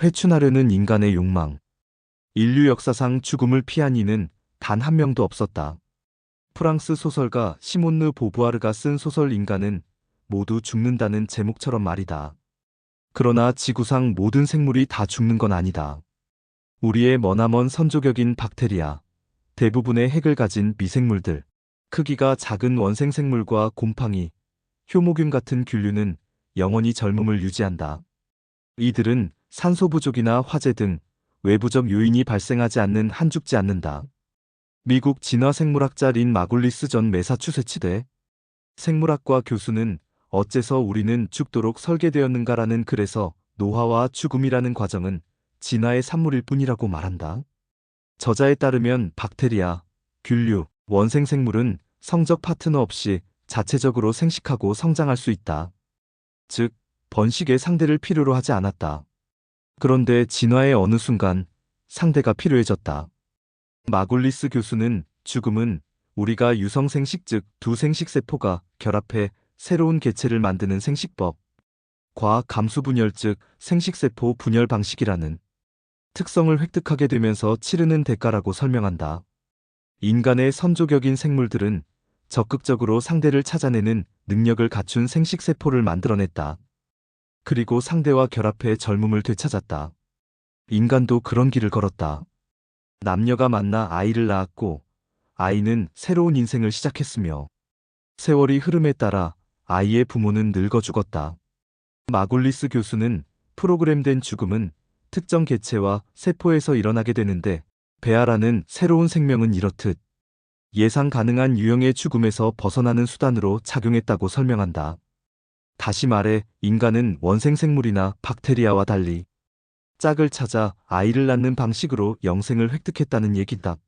회춘하려는 인간의 욕망. 인류 역사상 죽음을 피한 이는 단 한 명도 없었다. 프랑스 소설가 시몬느 보부아르가 쓴 소설 인간은 모두 죽는다는 제목처럼 말이다. 그러나 지구상 모든 생물이 다 죽는 건 아니다. 우리의 머나먼 선조격인 박테리아, 대부분의 핵을 가진 미생물들, 크기가 작은 원생생물과 곰팡이, 효모균 같은 균류는 영원히 젊음을 유지한다. 이들은 산소 부족이나 화재 등 외부적 요인이 발생하지 않는 한 죽지 않는다. 미국 진화생물학자 린 마굴리스 전 매사추세츠대 생물학과 교수는 어째서 우리는 죽도록 설계되었는가라는 글에서 노화와 죽음이라는 과정은 진화의 산물일 뿐이라고 말한다. 저자에 따르면 박테리아, 균류, 원생생물은 성적 파트너 없이 자체적으로 생식하고 성장할 수 있다. 즉, 번식의 상대를 필요로 하지 않았다. 그런데 진화의 어느 순간 상대가 필요해졌다. 마굴리스 교수는 죽음은 우리가 유성생식 즉 두 생식세포가 결합해 새로운 개체를 만드는 생식법, 과학 감수 분열 즉 생식세포 분열 방식이라는 특성을 획득하게 되면서 치르는 대가라고 설명한다. 인간의 선조격인 생물들은 적극적으로 상대를 찾아내는 능력을 갖춘 생식세포를 만들어냈다. 그리고 상대와 결합해 젊음을 되찾았다. 인간도 그런 길을 걸었다. 남녀가 만나 아이를 낳았고, 아이는 새로운 인생을 시작했으며, 세월이 흐름에 따라 아이의 부모는 늙어 죽었다. 마굴리스 교수는 프로그램된 죽음은 특정 개체와 세포에서 일어나게 되는데, 베아라는 새로운 생명은 이렇듯 예상 가능한 유형의 죽음에서 벗어나는 수단으로 작용했다고 설명한다. 다시 말해 인간은 원생생물이나 박테리아와 달리 짝을 찾아 아이를 낳는 방식으로 영생을 획득했다는 얘기다.